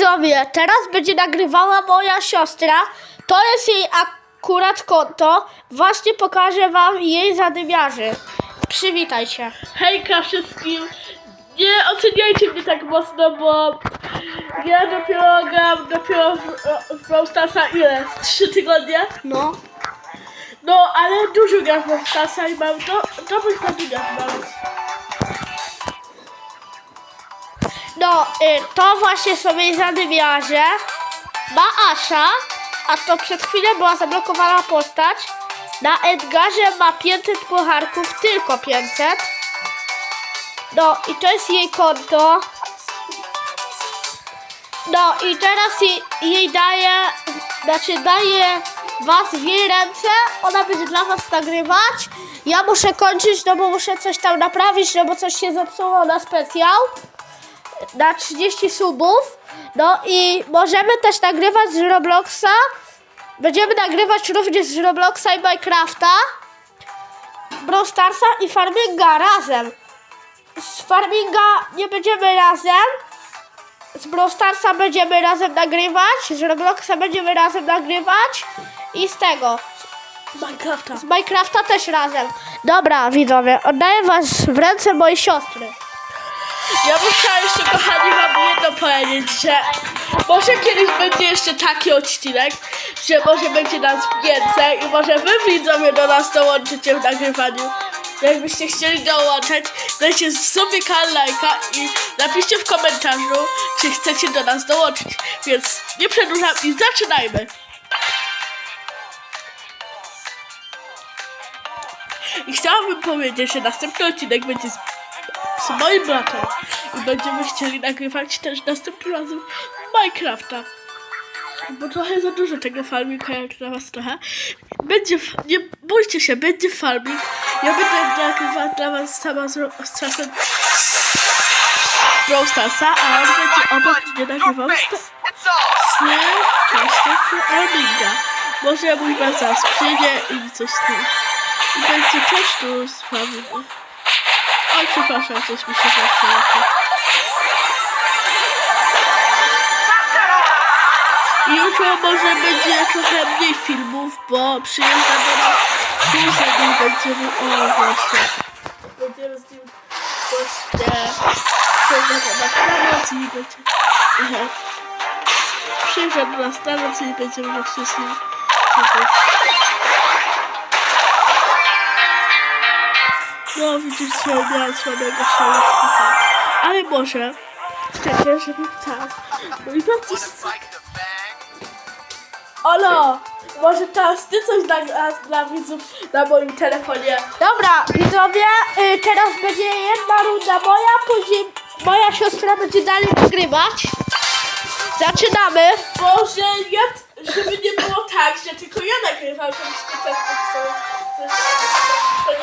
widzowie, teraz będzie nagrywała moja siostra. To jest jej akurat konto. Właśnie pokażę wam jej zadymiarzy. Przywitaj się. Hejka wszystkim! Nie oceniajcie mnie tak mocno, bo ja dopiero gram dopiero w, w Brawl Starsa ile? Z Trzy tygodnie? No. No, ale dużo gram w Brawl Starsa i mam do, dobrych zadymiarzy nawet. No, y, to właśnie jej zadymiarze. Ma Asha, a to przed chwilą była zablokowana postać. Na Edgarze ma 500 pucharków, tylko 500. No i to jest jej konto. No i teraz jej, jej daje, znaczy daje was w jej ręce. Ona będzie dla was nagrywać. Ja muszę kończyć, no bo muszę coś tam naprawić, no bo coś się zepsuło na specjal na 30 subów. No i możemy też nagrywać z Robloxa. Będziemy nagrywać również z Robloxa i Minecrafta. Brawl Starsa i Farminga razem. Z Farminga nie będziemy razem. Z Brawl Starsa będziemy razem nagrywać. Z Robloxa będziemy razem nagrywać. I z tego. Minecrafta. Z Minecrafta też razem. Dobra, widzowie, oddaję was w ręce mojej siostry. Ja bym chciała jeszcze, kochani, wam jedno powiedzieć, że może kiedyś będzie jeszcze taki odcinek, że może będzie nas więcej i może wy widzowie do nas dołączycie w nagrywaniu. Jakbyście chcieli dołączyć, dajcie sobie lajka i napiszcie w komentarzu, czy chcecie do nas dołączyć. Więc nie przedłużam i zaczynajmy. I chciałabym powiedzieć, że następny odcinek będzie z z moim bratem i będziemy chcieli nagrywać też następnym razem Minecrafta. Bo trochę za dużo tego farminga jak dla was trochę. Będzie, nie bójcie się, będzie farming. Ja będę nagrywać dla was sama z, z czasem Brawl Starsa, a on będzie obok mnie nagrywał z, z właśnie farminga. Może mój brat przyjdzie i coś tam. I będzie też tu z farmingu. Oj, przepraszam, coś mi się zaczęło. Jutro może będzie trochę mniej filmów, bo przyjeżdża do nas kuzyn i będziemy... O, właśnie. Będziemy z nim właśnie... Przyjeżdża do nas na noc i będzie... Przyjeżdża do nas na noc i będziemy właśnie z nim... No widzisz, że miałem słabego szaleństwa. Ale może chcecie, żeby teraz mój brat coś... Olo! Może teraz ty coś dla, dla widzów na moim telefonie. Dobra, widzowie, y, teraz będzie jedna runda moja, później moja siostra będzie dalej nagrywać. Zaczynamy. Może ja, żeby nie było tak, że tylko ja nagrywam, żebyś ty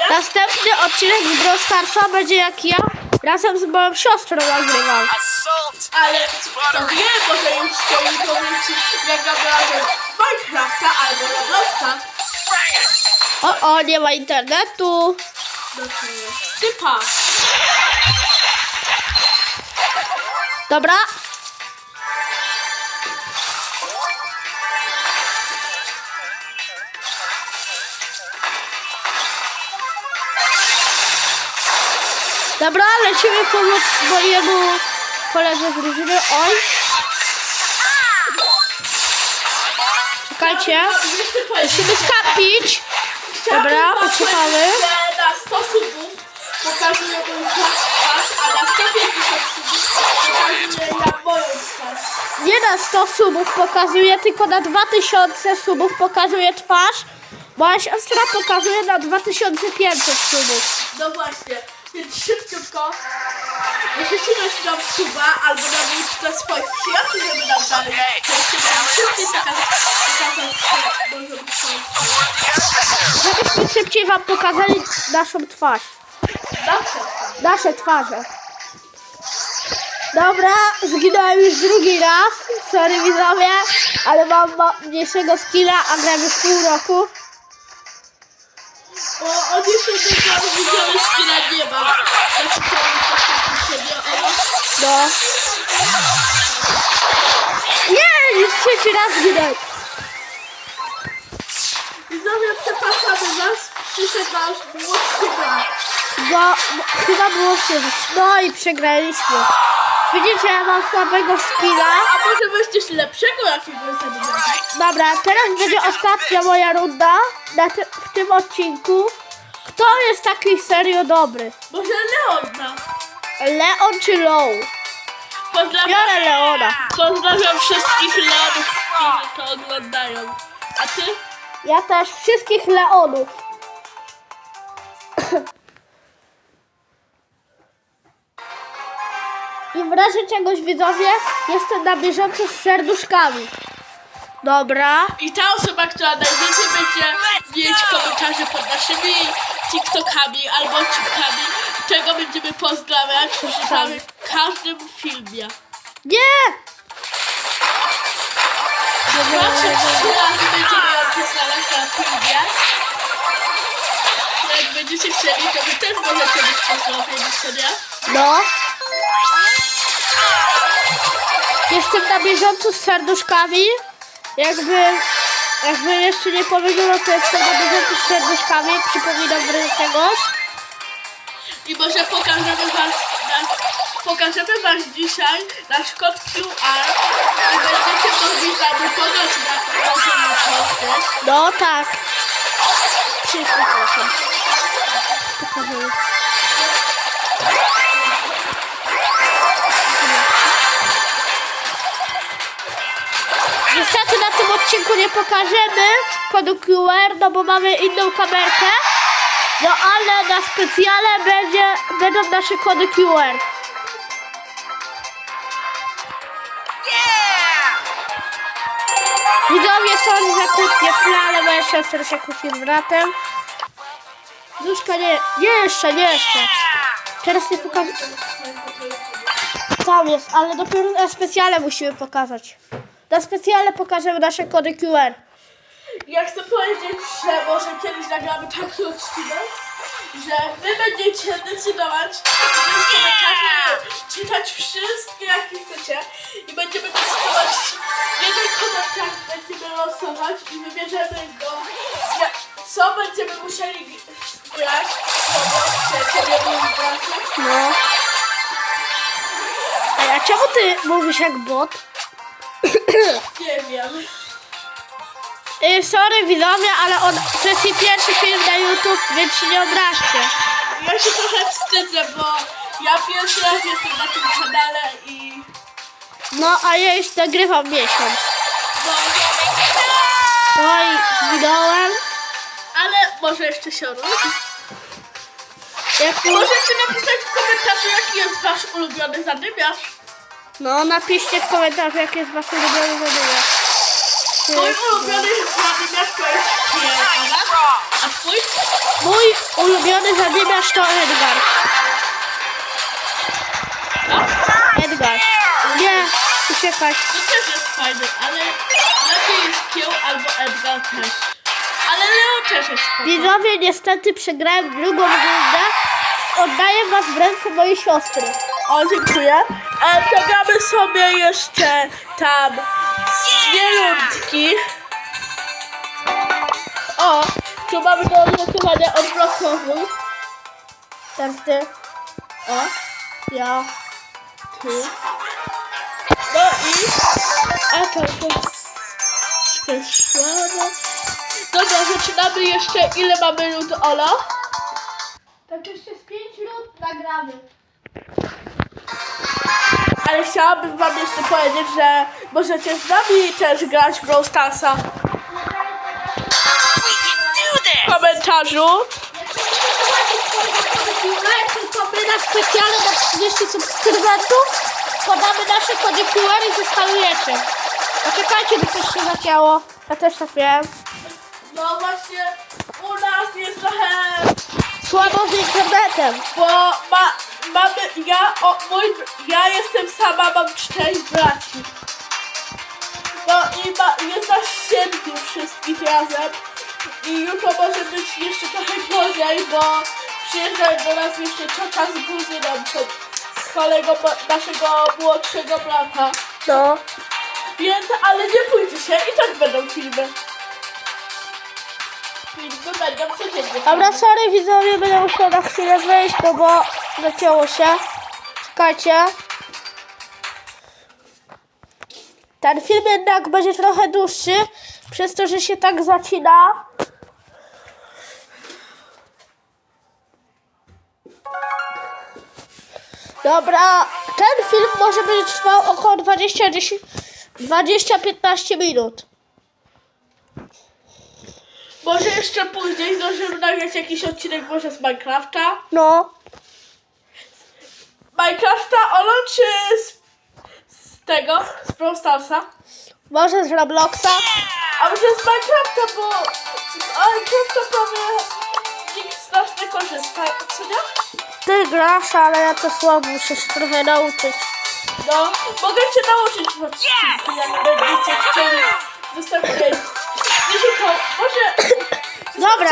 Następny odcinek z Brawl Starsa będzie jak ja razem z moją siostrą nagrywam. Ale to wie, może już to mi powiem ci, jak razem Minecrafta albo Robloxa. O, o, nie ma internetu. Typa. Dobra. Dobra, lecimy pomóc mojemu koledze z drużyny. Oj. Czekajcie. Musimy skapić. Dobra, uciekamy. Że na 100 subów pokazuje mój twarz, a na 150 subów pokazuje jak moją twarz. Nie na 100 subów pokazuje, tylko na 2000 subów pokazuje twarz. Moja siostra pokazuje na 2500 subów. No właśnie, więc szybciutko musicie dać nam suba albo na swoich przyjaciół, żeby nam dali. Jeśli nam szybciej pokazać swoje- może być. Żebyśmy szybciej wam pokazali naszą twarz. Dobrze. Nasze twarze. Dobra, zginąłem już drugi raz. Sorry widzowie, ale mam ma- mniejszego skilla, a gram już pół roku. Bo on jeszcze tego widziałem skina nie ma. Znaczy to się nie ono. No. trzeci raz ginę. Widzowie, przepraszamy was, przyszedł nasz młodszy brat. No, no, chyba było słychać. No i przegraliśmy. Widzicie, ja mam słabego skilla. A może weźmiesz lepszego jakiegoś zabijaka? Dobra, teraz będzie ostatnia moja runda na ty w tym odcinku. Kto jest taki serio dobry? Może Leona. Leon czy Low? Pozdrawiam, Biorę Leona. pozdrawiam wszystkich Leonów, którzy to oglądają. A ty? Ja też wszystkich Leonów. I w razie czegoś widzowie, jestem na bieżąco z serduszkami. Dobra. I ta osoba, która najwięcej będzie mieć komentarze pod naszymi TikTokami albo odcinkami, tego będziemy pozdrawiać przy każdym filmie. Nie! Zawsze trzy razy będziemy ją pozdrawiać na filmie. Jak będziecie chcieli, to wy też możecie być pozdrowieni, co nie? No. Jestem na bieżąco z serduszkami. Jakby, jakby jeszcze nie powiedziano, to jestem na bieżąco z serduszkami. Przypominam czegoś. I może pokażemy was, nas, pokażemy was dzisiaj nasz kod QR i będziecie mogli z nami podać na naszym też. No tak. Przyszły proszę. Pokażę. Niestety na tym odcinku nie pokażemy kodu QR, no bo mamy inną kamerkę. No ale na specjale będzie, będą nasze kody QR. Widzowie są za kłótnie w tle, ale moja siostra się z bratem. Zuszka nie, nie jeszcze, nie jeszcze. Teraz nie pokażę. Tam jest, ale dopiero na specjale musimy pokazać. Na specjale pokażemy nasze kody QR. Ja chcę powiedzieć, że może kiedyś nagramy taki odcinek, że wy będziecie decydować, bez komentarzy, czytać wszystkie jakie chcecie i będziemy decydować, jeden komentarz będziemy losować i wybierzemy go, co będziemy musieli grać, co chcecie, nie wiem, gracie. No. Ej, a czemu ty mówisz jak bot? Nie wiem. Ej, sorry widzowie, ale on, to jest jej pierwszy film na YouTube, więc się nie obraźcie. Ja się trochę wstydzę, bo ja pierwszy raz jestem na tym kanale i No, a ja już nagrywam miesiąc. no, Oj, zginąłem. ale może jeszcze się odrobi. Jak Możecie napisać w komentarzu, jaki jest wasz ulubiony zadymiarz. No, napiszcie w komentarzu, jakie jest wasze ulubione zadanie. Mój ulubiony zadymiarz to jest Pierre a twój? Mój ulubiony zadymiarz to Edgar. Edgar. Nie, uciekać. To też jest fajny, ale lepiej jest Kieł albo Edgar też. Ale Leo też jest spoko. Widzowie, niestety przegrałem drugą rundę. Oddaję was w ręce mojej siostry. O, dziękuję. Ale zagramy sobie jeszcze tam z dwie rundki. O, tu mamy do odblokowania odblokowuj. Teraz ty. O, Ja. ty. No i... A to jest. Dobra, zaczynamy jeszcze. Ile mamy minut, Ola? Tak jeszcze z 5 minut nagramy. Ale chciałabym wam jeszcze powiedzieć, że możecie z nami też grać w Brawl Starsa We can do w komentarzu. Tylko my na specjalne na 30 subskrybentów podamy nasze kody QR i zeskalujecie. Poczekajcie, by coś się zacięło. Ja też tak miałem. No właśnie, u nas jest trochę Słabo z internetem. Bo ma, mamy, ja, o, mój, ja jestem sama, mam cztery braci. No i ma, jest nas siedmiu wszystkich razem. I jutro może być jeszcze trochę gorzej, bo przyjeżdżają do nas jeszcze ciocia z kuzyną, co- z kolego naszego młodszego brata. No. Więc, ale nie pójdzie się i tak będą filmy. Filmy będą codziennie. Dobra, sorry widzowie, będę musiał na chwilę wyjść, no bo zacięło się. Czekajcie. Ten film jednak będzie trochę dłuższy, przez to, że się tak zacina. Dobra, ten film może będzie trwał około 20 10 20-15 minut. Może jeszcze później zdążymy nagrać jakiś odcinek może z Minecrafta. No, Minecrafta, Olo, czy z, z tego, z Brawl Starsa? może z Robloxa. A może z Minecrafta, bo z Minecrafta prawie nikt z nas nie korzysta, co nie? Ty grasz, ale ja to słabo, muszę się trochę nauczyć. No, mogę cię nauczyć w odcinku, jak będziecie chcieli. Zostawcie 10 może Dobra.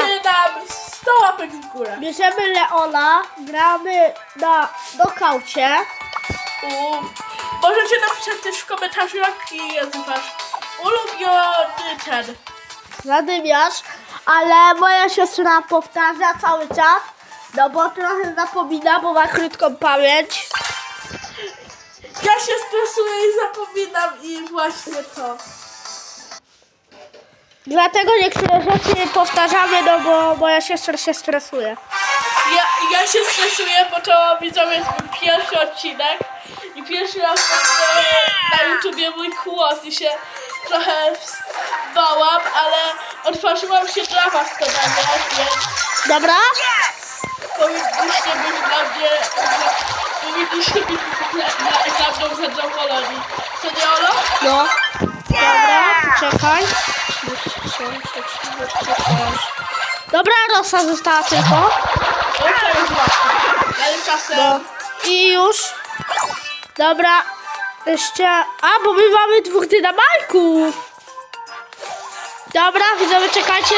Zostawcie nam 100 łapek w górę. Bierzemy Leona, gramy na nokaucie. U, możecie napisać też w komentarzu, jaki jest wasz ulubiony ten. zadymiarz, ale moja siostra powtarza cały czas, no bo trochę zapomina, bo ma krótką pamięć. Ja się stresuję i zapominam i właśnie to. Dlatego niektóre rzeczy powtarzamy, no bo moja siostra się stresuje. Ja, ja się stresuję, bo to widzowie jest mój pierwszy odcinek i pierwszy raz będę na YouTubie mój głos i się trochę bałam, ale otworzyłam się dla was to nagrać, więc Dobra? powinniście być dla mnie, powinniście być za, za, za mną zadowoleni. Co nie, Olo? No. Dobra, czekaj. Dobra, Rosa została tylko. No to jest łatwe. Ale czasem... No. I już. Dobra. Jeszcze. A, bo my mamy dwóch dynamajków. Dobra, widzowie, czekajcie.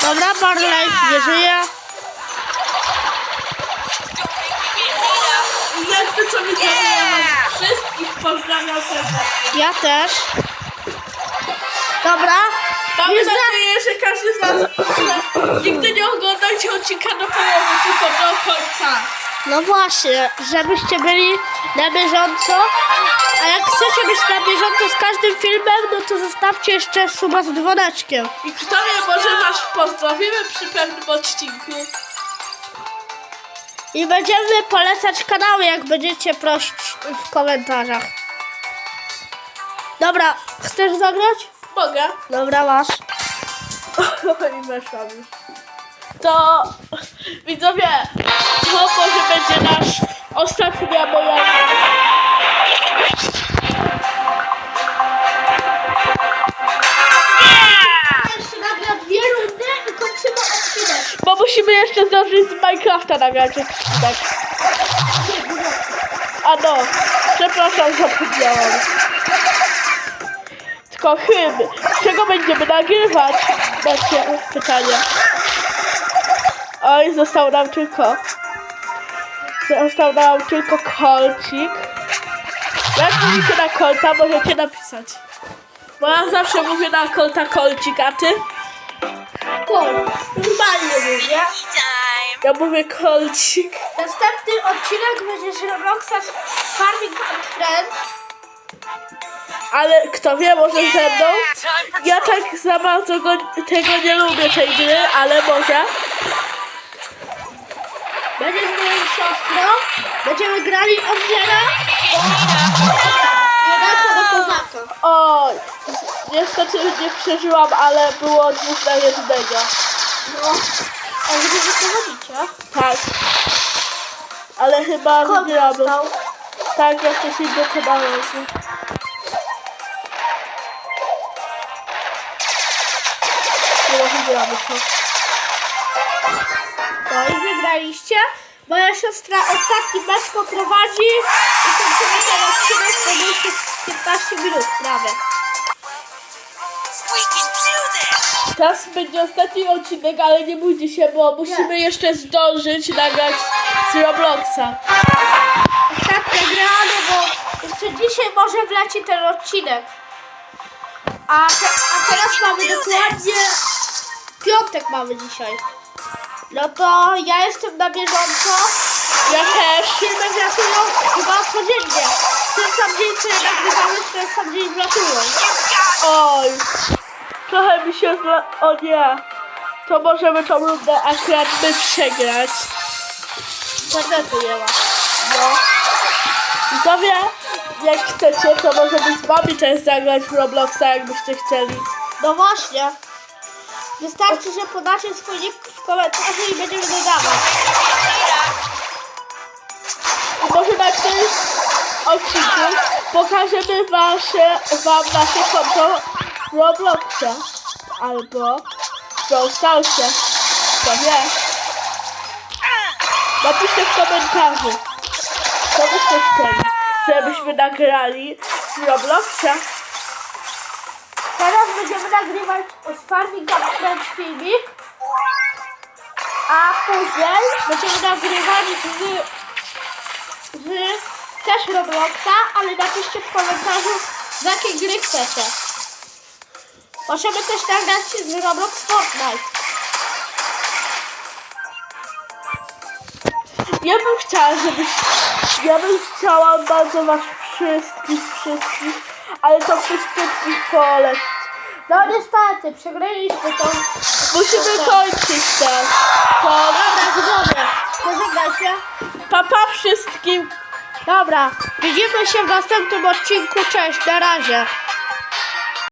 Dobra, Barley nie żyje. Jakby co was wszystkich pozdrawiam serdecznie. Ja też. Dobra. Mamy Już nadzieję, że każdy z nas nigdy nie oglądajcie odcinka do połowy, tylko do końca. No właśnie, żebyście byli na bieżąco. A jak chcecie być na bieżąco z każdym filmem, no to zostawcie jeszcze suba z dzwoneczkiem. I kto wie, może was pozdrowimy przy pewnym odcinku. I będziemy polecać kanały, jak będziecie prosić w komentarzach. Dobra, chcesz zagrać? Mogę? Dobra, masz. I weszłam już. To widzowie, to może będzie nasz ostatnia moja. Jeszcze nagra dwie rundy i kończymy odcinek. Bo musimy jeszcze zdążyć z Minecrafta nagrać odcinek. A no, przepraszam, zapomniałam. Tylko hymn. Z czego będziemy nagrywać? Macie pytanie. Oj, został nam tylko... Został nam tylko kolcik. Jak mówicie na kolta, możecie napisać. Bo ja zawsze mówię na kolta kolcik, a ty? Kol. Normalnie mówię. Ja mówię kolcik. Następny odcinek będzie Robloxa Farming Friends. Ale kto wie, może ze mną? Ja tak za bardzo go, tego nie lubię, tej gry, ale może. Będzie z moją siostrą. Będziemy grali od zera do kozaka. Oj, niestety nie przeżyłam, ale było dwóch na jednego. No. A wy prowadzicie? Tak. Ale chyba został. Tak, ja wcześniej dokonałem się. Wygramy to. No i wygraliście. Moja siostra ostatni mecz poprowadzi i kończymy ten odcinek, jest 15 minut prawie. Teraz będzie ostatni odcinek, ale nie bójcie się, bo musimy jeszcze zdążyć nagrać z Robloxa. Ostatnia gra, no bo jeszcze dzisiaj może wleci ten odcinek. A, te, a teraz mamy dokładnie piątek mamy dzisiaj. No to ja jestem na bieżąco. Ja też. Filmy wlatują chyba codziennie. Ten sam dzień, je nagrywamy, ten sam dzień wlatują. Oj. Trochę mi się zla... O nie. To możemy tą rundę akurat my przegrać. Internetu nie. No. Widzowie, jak chcecie, to możemy z wami też zagrać w Robloxa, jakbyście chcieli. No właśnie. Wystarczy, że podacie swój nick w komentarzu i będziemy dodawać. I może na którymś odcinku pokażemy wasze, wam nasze konto w Robloxie. Albo w Brawl Starsie. To wie. Napiszcie w komentarzu, co byście chcieli, żebyśmy nagrali w Robloxie. Będziemy nagrywać z Farming Up Friends filmik. A później będziemy nagrywać z, z też Robloxa, ale napiszcie w komentarzu z jakiej gry chcecie. Możemy też nagrać z Roblox Fortnite. Ja bym chciała, żebyś... Ja bym chciała bardzo was wszystkich, wszystkich, ale to wszystkich polecić. No niestety, przegraliśmy to. Musimy kończyć teraz. To Dobra, widzowie, pożegnaj się. papa wszystkim. Dobra, widzimy się w następnym odcinku. Cześć, na razie.